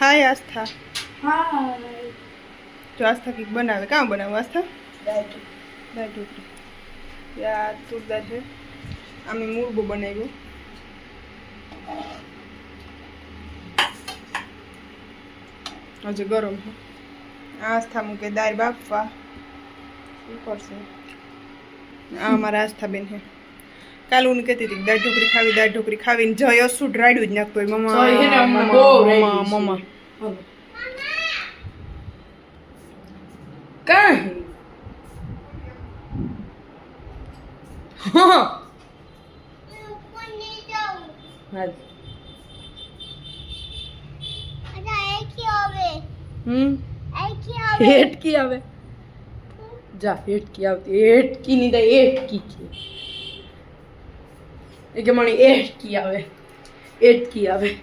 હાય આસ્થા હાય જો આસ્થા કંઈક બનાવે. કાં બનાવું આસ્થા દાળ ઢોકળી આ તુરદાર છે આમે મુરબો બનાવ્યો. હજી ગરમ છે. આસ્થા મૂકે દાળ બાફવા. શું કરશે? આ અમારા આસ્થા બેન છે. કાલ હું કહેતી હતી દાળ ઢોકળી ખાવી દાળ ઢોકળી ખાવીને જય શું રાડ્યું જ નાખતો હોય. મમ્મા મમ્મા, હેટકી આવે. જા હેટકી આવતી. હેટકી ની તો હેટકી એ કે મને એટકી આવે. એટકી આવે.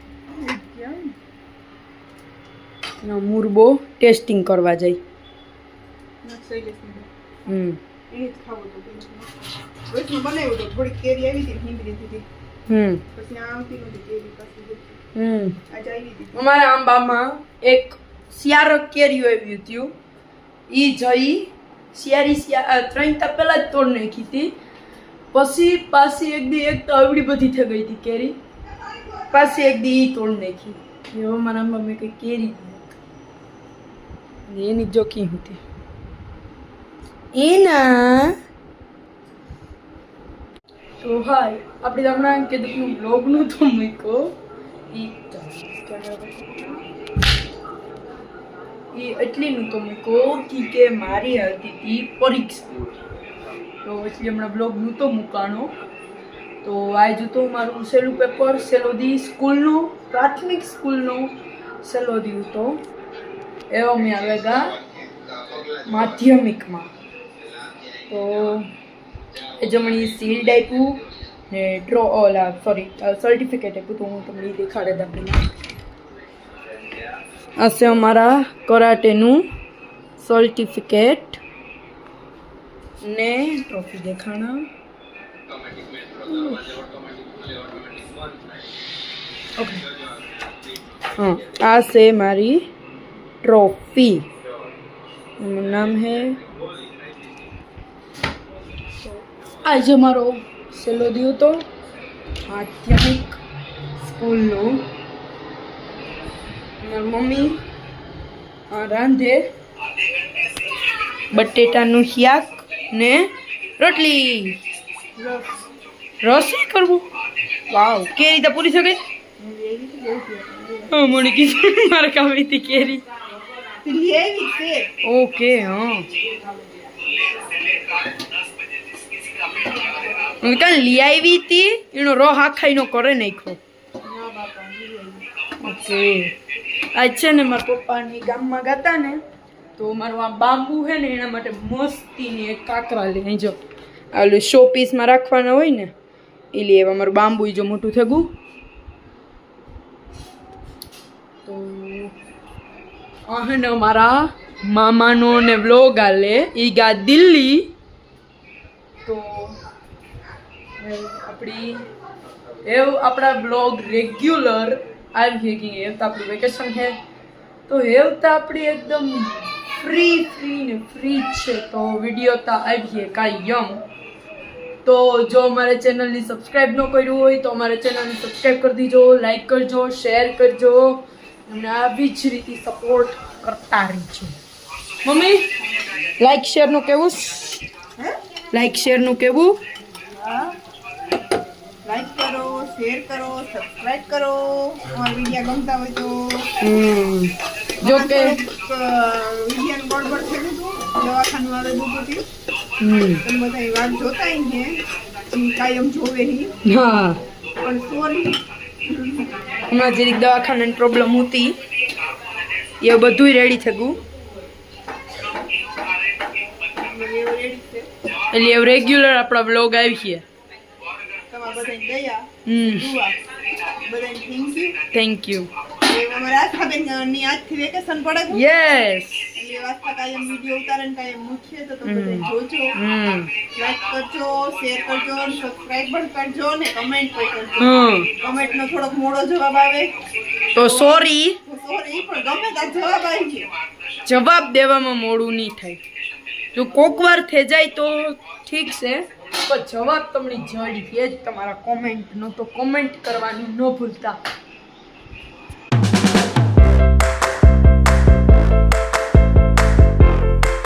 મુરબો ટેસ્ટિંગ કરવા જાય. હમ. અમારા આંબામાં એક શિયારક કેરીઓ આવ્યું હતું ઈ જઈ શિયારી શિયા ત્રણ તા પહેલા જ તોડ નાખી હતી. પછી પાછી એક દી એક તો આવડી બધી થઈ ગઈ હતી કેરી. પાછી એક દી ઈ તોડ નાખી. એવો મારા મમ્મી કઈ કેરી એની જોખી હતી. એના તો હાય, આપણે હમણાં કીધું બ્લોગનું તો મૂક્યો. એ એટલીનું તો મૂક્યો કી મારી હતી પરીક્ષા. તો પછી હમણાં બ્લોગ નહોતો મૂકાણો. તો આ તો મારું સેલું પેપર છેલ્લો દી સ્કૂલનો, પ્રાથમિક સ્કૂલનો છેલ્લો દી હતો એવો મેં આવેગા માધ્યમિકમાં. તો એ જમણી સીલ આપ્યું ને ડ્રો ઓલા સોરી સર્ટિફિકેટ આપ્યું તો હું તમને દેખાડે દઉં હશે અમારા કરાટેનું સર્ટિફિકેટ ને ટ્રોફી દેખાણા. ઓકે. હા, આ છે મારી ટ્રોફી. એનું નામ હે? આજે મારો છેલ્લો દિવસ તો. માધ્યમિક સ્કૂલનો. મારી મમ્મી રાંધે. બટેટાનું શાક. ને રોટલી. રસ કરવું? વાવ કેરી તો પૂરી શકે મને કીધું મારે કાવી હતી કેરી. ઓકે હા. હું કાલ લઈ આવી હતી એનો રો હાખાઈ નો કરે નાખ્યો. ઓકે. આજ છે ને મારા પપ્પાની ગામમાં ગાતા ને તો મારું આ બાંબુ છે ને, એના માટે મસ્તીની એક કાકરા લે અહીં જો આલું શો પીસમાં રાખવાના હોય ને એ લે એવા મારું બાંબુ જો મોટું થયું તો આ મારા મામાનો ને વ્લોગ આલે ઈ ગા દિલ્હી. તો આપણી એવું આપણા બ્લોગ રેગ્યુલર આવી કે એવું તો આપણું વેકેશન છે. તો એવ તો આપણી એકદમ ફ્રી ફ્રી ને ફ્રી છે તો વીડિયો તો આવીએ કાંઈ યમ તો જો મારે ચેનલની સબસ્ક્રાઈબ ન કર્યું હોય તો અમારે ચેનલને સબસ્ક્રાઈબ કરી દીજો લાઈક કરજો શેર કરજો અને આવી જ રીતે સપોર્ટ કરતા રહીજો. મમ્મી લાઈક શેરનું કેવું? લાઈક શેરનું કેવું? હા. લાઈક કરો શેર કરો સબસ્ક્રાઇબ કરો. વીડિયો ગમતા હોય તો. જો કે વીડિયો ગડબડ થયું હતું દવાખાનું આવે હતું તમે બધા એ વાત જોતા છે કાયમ જોવે હી હા. પણ સોરી હમણાં જરીક દવાખાનાની પ્રોબ્લેમ હતી એ બધું રેડી થયું એટલે એવું રેગ્યુલર આપણા બ્લોગ આવી છે. થેન્ક યુ યસ એટલે કાયમ વીડિયો ઉતારે ને કાયમ મૂકીએ તો તમે જોજો. લાઈક કરજો શેર કરજો સબસ્ક્રાઇબ પણ કરજો ને કમેન્ટ પણ કરજો. કમેન્ટ નો થોડોક મોડો જવાબ આવે. તો સોરી સોરી પણ ગમે ત્યાં જવાબ આવી ગયો. જવાબ દેવામાં મોડું નહીં થાય. જો કોક વાર થઈ જાય તો ઠીક છે પણ જવાબ તમને જડી એ જ તમારા કોમેન્ટનો તો કોમેન્ટ કરવાનું ન ભૂલતા.